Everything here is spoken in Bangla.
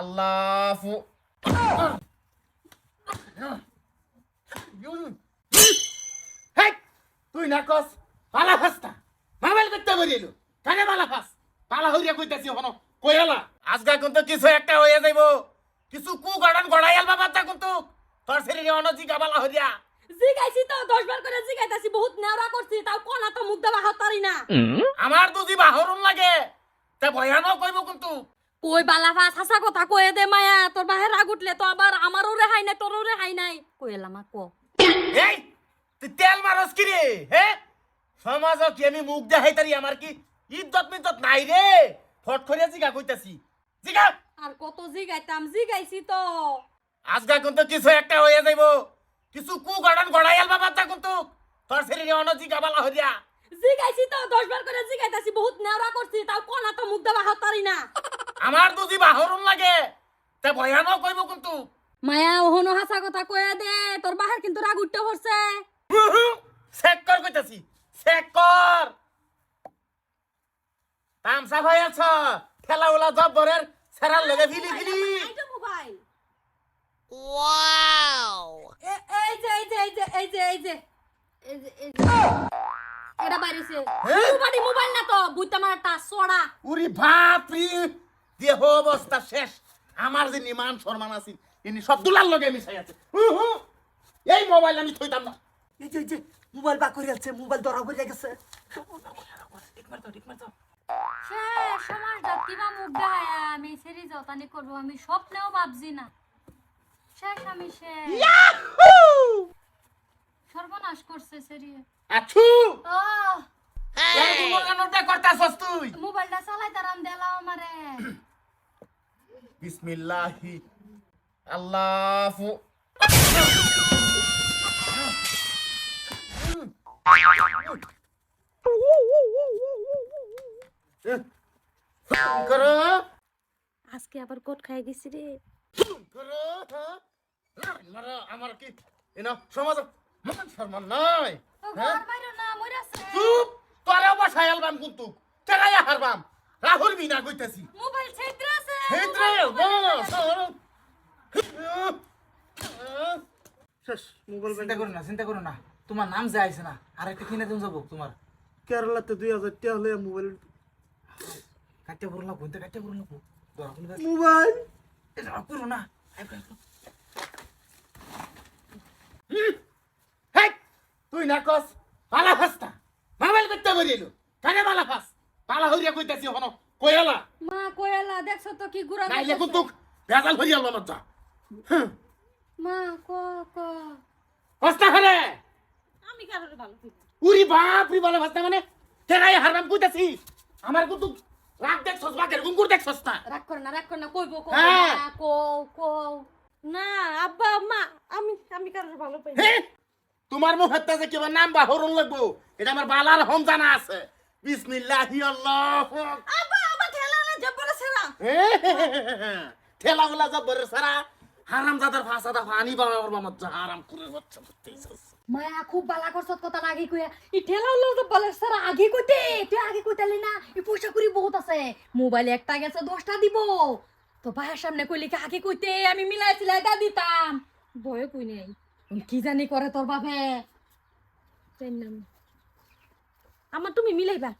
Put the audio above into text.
আল্লাহ হেই, তুই না কস পালা ফাস না মোবাইল করতে বলিল কানে পালা ফাস। পালা হইয়া কইতাছি হনো কইলা আজকা কিন্তু কিছু একটা হইয়া যাইব। কিছু কু গড়ন গড়াই আলবা বাচ্চা কিন্তু। তোর শরীরে অনজি গাবালা হইয়া। জিগাইছি তো দশ বার করে জিগাইতাছি বহুত নেওরা করছি তাও কোনা তো মুখ দেওয়া হাতারি না। আমার দুজি বাহরুন লাগে। তে ভয়ানক কইব কিন্তু। কই বালা ফাস হাসা কথা কয়ে দে মায়া তোর বাহে রাগ উঠলে তো আবার আমারও রেহাই নাই তোরও রেহাই নাই। কই এলাম মা কো? এই তুই তেল মারস কি রে হে? সমাজ কি আমি মুখ দেখাই তারি আমার কি ইজ্জত মিজ্জত নাই রে ফট করিয়া জিগা কইতাছি জিগা আর কত জিগাইতাম জিগাইছি তো। আজ আজকা কিন্তু কিছু একটা হয়ে যাইব। কিছু কু গড়ন গড়াই আলবা বাচ্চা কিন্তু তোর শরীরে অনজি গাবালা হইয়া জিগাইছি তো দশ বার করে জিগাইতাছি বহুত নেওরা করছি তাও কোনা তো মুখ দেওয়া হাতারি না। আমার দুজি বাহরুন লাগে তে ভয়ানক কইব কিন্তু। মায়া ওহনো হাসা কথা কয়ে দে তোর বাহার কিন্তু রাগ উঠতে পড়ছে চেক কর কইতাছি চেক কর। তামসা ভাই আছ খেলা উলা জব্বরের সেরার লগে ফিলি ফিলি মোবাইল ওয়াও এই যে এই যে এই যে এই যে এই যে এটা বাইরেছে হ্যাঁ? মোবাইল মোবাইল না তো বুইতে আমার একটা সড়া। উরি বাপরি। দেহ অবস্থা শেষ। আমার যে নিমান সম্মান আছে ইনি সব দুলার লগে মিশাই আছে। হু, হু। এই মোবাইল আমি থইতাম না। এই যে এই যে মোবাইল বা করে আছে মোবাইল ধরা করে গেছে। সে সমাজটা কিবা মুখ দেখায় আমি সেরি যতানি করব আমি স্বপ্নেও ভাবছি না। শেষ আমি শেষ। সর্বনাশ করছে সেরি। আছু ও এই দুমগানোটা করতাছস তুই? মোবাইলটা চালাই তারাম দেলাও আমারে। বিসমিল্লাহি। আল্লাহু আজকে আবার কোট খাই গেছি রে। আমার কি এনা সমাজ মান সম্মান নাই হ্যাঁ? চুপ তোরে বসাই আলবাম কিন্তু টাকায় হারবাম। রাহুল বিনা কইতাছি। মোবাইল ছেত্রাছে চিন্তা করো না চিন্তা করো না। তোমার নাম যে আইছে না আর একটা কিনে দিন যাব তোমার। কেরালাতে দুই হাজার টাকা হলে মোবাইল কাটতে কাটতে মোবাইল? করো না। তুই না কস পালা ফাস্তা মোবাইল করতে বলিল কানে পালা ফাস। পালা হইয়া কইতাছি হনো কইলা মা কয়ালা দেখছ তো কি গুড়া নাইলে কিন্তু আলবা মজ্জা মা ক ক। করে আমি কারোর ভালো উরি বাপ রি বলে ফাস্তা মানে? হারবাম কইতাছি। আমার কিন্তু রাগ দেখছস গুঙ্গুর দেখছস না। রাগ করে না রাগ করে না কইবো কো হ্যাঁ। কো কো না আব্বা আম্মা আমি আমি কারোর ভালো পাই? তোমার মুখের যে কিবা নাম বা হরণ লাগবো? এটা আমার বালার হম জানা আছে। বিসমিল্লাহি আল্লাহু। আব্বা আমার ঠেলা না জব্বর সেরা ঠেলা গুলা সারা হারাম হারাম করে বাচ্চা মায়া খুব বালা কথা আগে কইয়া। ই ঠেলা হলো তো বলে স্যার আগে কইতে তুই আগে কইতালি না ই পয়সা করি বহুত আছে। মোবাইল একটা গেছে দশটা দিব। তো ভাইয়ের সামনে কইলি কি আগে কইতে আমি মিলাই সিলাই দা দিতাম। ভয়ে কই নেই। কি জানি করে তোর বাপে। আমার তুমি মিলাইবা।